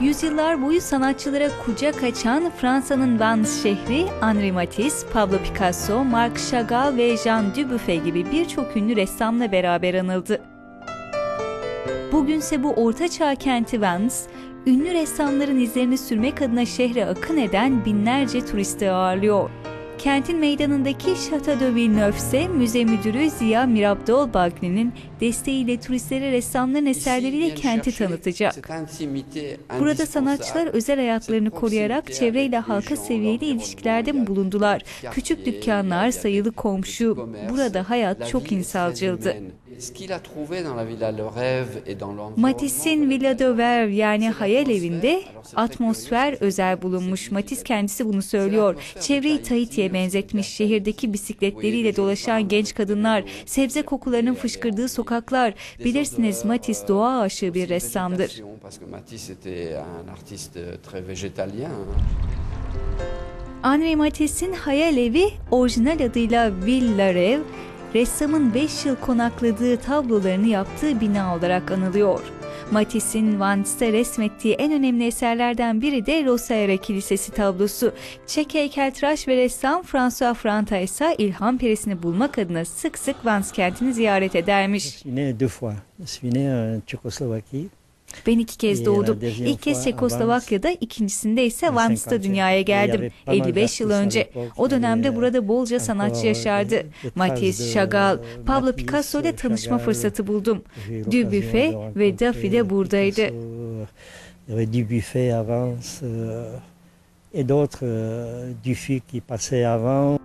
Yüzyıllar boyu sanatçılara kucak açan Fransa'nın Vans şehri, Henri Matisse, Pablo Picasso, Marc Chagall ve Jean Dubuffet gibi birçok ünlü ressamla beraber anıldı. Bugünse bu ortaçağ kenti Vans, ünlü ressamların izlerini sürmek adına şehre akın eden binlerce turisti ağırlıyor. Kentin meydanındaki Chateau de Villeneuve ise müze müdürü Ziya Mirabdol Bagni'nin desteğiyle turistlere ressamların eserleriyle kenti tanıtacak. Burada sanatçılar özel hayatlarını koruyarak çevreyle halka seviyeli ilişkilerde bulundular? Küçük dükkanlar, sayılı komşu. Burada hayat çok insancıldı. Matisse'in Villa de Verve yani hayal evinde atmosfer özel bulunmuş. Matisse kendisi bunu söylüyor. Çevreyi Tahiti'ye benzetmiş. Şehirdeki bisikletleriyle dolaşan genç kadınlar, sebze kokularının fışkırdığı sokaklar. Bilirsiniz Matisse doğa aşığı bir ressamdır. Henri Matisse'in hayal evi orijinal adıyla Villa Rêve, ressamın 5 yıl konakladığı tablolarını yaptığı bina olarak anılıyor. Matisse'in Vance'da resmettiği en önemli eserlerden biri de Rosaire Kilisesi tablosu. Çek heykeltıraş ve ressam François Franta ise ilham perisini bulmak adına sık sık Vance kentini ziyaret edermiş. Ben iki kez Et doğdum. İlk kez Çekoslovakya'da, ikincisinde ise 57. dünyaya geldim. avait pas mal 55 yıl önce. O dönemde burada bolca sanatçı yaşardı. Matisse, Chagall, Pablo Picasso ile tanışma fırsatı buldum. Dubuffet ve Duffy de buradaydı. Dubuffet avant euh, et d'autres euh, Dufy qui passaient avant.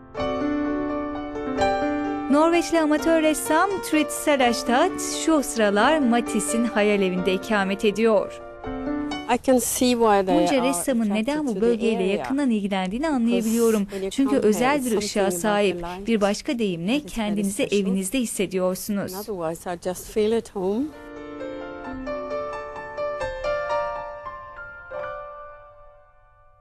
Norveçli amatör ressam Trude Selastad şu sıralar Matisse'in hayal evinde ikamet ediyor. Bunca ressamın neden bu bölgeyle yakından ilgilendiğini anlayabiliyorum. Çünkü özel bir ışığa sahip. Bir başka deyimle kendinizi evinizde hissediyorsunuz.